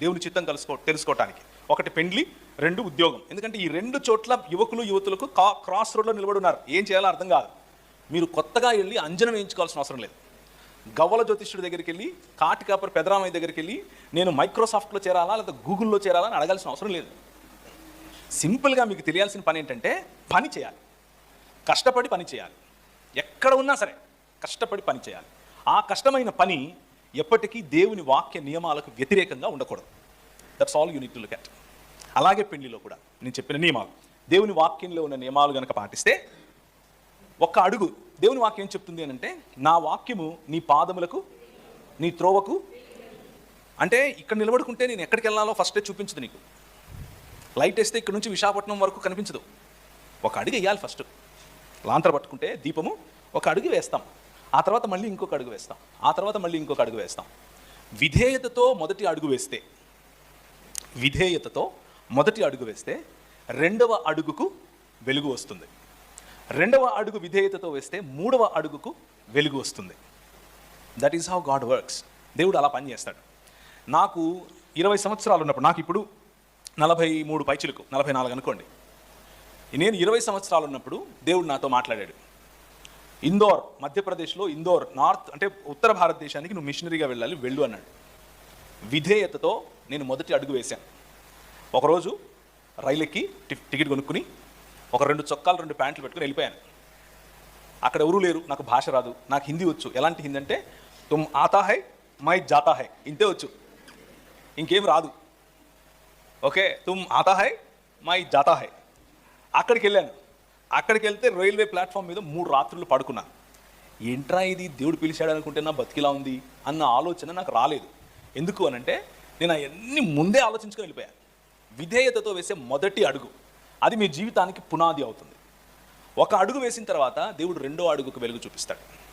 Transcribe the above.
దేవుని చిత్తం కలుసుకో తెలుసుకోవటానికి ఒకటి పెండ్లి రెండు ఉద్యోగం. ఎందుకంటే ఈ రెండు చోట్ల యువకులు యువతులకు కా క్రాస్ రోడ్లో నిలబడి ఉన్నారు ఏం చేయాలో అర్థం కాదు. మీరు కొత్తగా వెళ్ళి అంజనం వేయించుకోవాల్సిన అవసరం లేదు. గవ్వల జ్యోతిష్యుడి దగ్గరికి వెళ్ళి కాటికాపర్ పెదరామయ్య దగ్గరికి వెళ్ళి నేను మైక్రోసాఫ్ట్లో చేరాలా లేదా గూగుల్లో చేరాలా అని అడగాల్సిన అవసరం లేదు. సింపుల్గా మీకు తెలియాల్సిన పని ఏంటంటే పని చేయాలి. కష్టపడి పని చేయాలి. ఎక్కడ ఉన్నా సరే కష్టపడి పని చేయాలి. ఆ కష్టమైన పని ఎప్పటికీ దేవుని వాక్య నియమాలకు వ్యతిరేకంగా ఉండకూడదు. That's all unit to look at అలాగే పెళ్ళిలో కూడా నేను చెప్పిన నియమాలు. దేవుని వాక్యంలో ఉన్న నియమాలు కనుక పాటిస్తే ఒక్క అడుగు దేవుని వాక్యం ఏం చెప్తుంది అని అంటే నా వాక్యము నీ పాదములకు నీ త్రోవకు అంటే ఇక్కడ నిలబడుకుంటే నేను ఎక్కడికి వెళ్ళాలో ఫస్టే చూపించదు నీకు. లైట్ వేస్తే ఇక్కడ నుంచి విశాఖపట్నం వరకు కనిపించదు. ఒక అడుగు వేయాలి ఫస్ట్ లాంతర పట్టుకుంటే దీపము ఒక అడుగు వేస్తాం. ఆ తర్వాత మళ్ళీ ఇంకొక అడుగు వేస్తాం. ఆ తర్వాత మళ్ళీ ఇంకొక అడుగు వేస్తాం. విధేయతతో మొదటి అడుగు వేస్తే విధేయతతో మొదటి అడుగు వేస్తే రెండవ అడుగుకు వెలుగు వస్తుంది. రెండవ అడుగు విధేయతతో వేస్తే మూడవ అడుగుకు వెలుగు వస్తుంది. That is how God works దేవుడు అలా పనిచేస్తాడు నాకు ఇరవై సంవత్సరాలు ఉన్నప్పుడు నాకు ఇప్పుడు నలభై మూడు పైచులకు నలభై నాలుగు అనుకోండి. నేను ఇరవై సంవత్సరాలు ఉన్నప్పుడు దేవుడు నాతో మాట్లాడాడు. ఇందోర్ మధ్యప్రదేశ్లో ఇందోర్ నార్త్ అంటే ఉత్తర భారతదేశానికి నువ్వు మిషనరీగా వెళ్ళాలి వెళ్ళు అన్నాడు. విధేయతతో నేను మొదటి అడుగు వేశాను. ఒకరోజు రైలు ఎక్కి టి- టికెట్ కొనుక్కుని ఒక రెండు చొక్కాలు రెండు ప్యాంట్లు పెట్టుకుని వెళ్ళిపోయాను. అక్కడ ఎవరూ లేరు నాకు భాష రాదు నాకు హిందీ వచ్చు. ఎలాంటి హిందీ అంటే తుమ్ ఆతా హై మై జాతా హై. ఇంతే వచ్చు. ఇంకేం రాదు. ఓకే తుమ్ ఆతా హై మై జాతా హై. అక్కడికి వెళ్ళాను. అక్కడికి వెళ్తే రైల్వే ప్లాట్ఫామ్ మీద మూడు రాత్రులు పడుకున్నా. ఏంట్రా ఇది? దేవుడు పిలిచాడు అనుకుంటే నా బతికిలా ఉంది? అన్న ఆలోచన నాకు రాలేదు. ఎందుకు అనంటే నేను అవన్నీ ముందే ఆలోచించుకొని వెళ్ళిపోయాను విధేయతతో వేసే మొదటి అడుగు. అది మీ జీవితానికి పునాది అవుతుంది. ఒక అడుగు వేసిన తర్వాత దేవుడు రెండో అడుగుకు వెలుగు చూపిస్తాడు.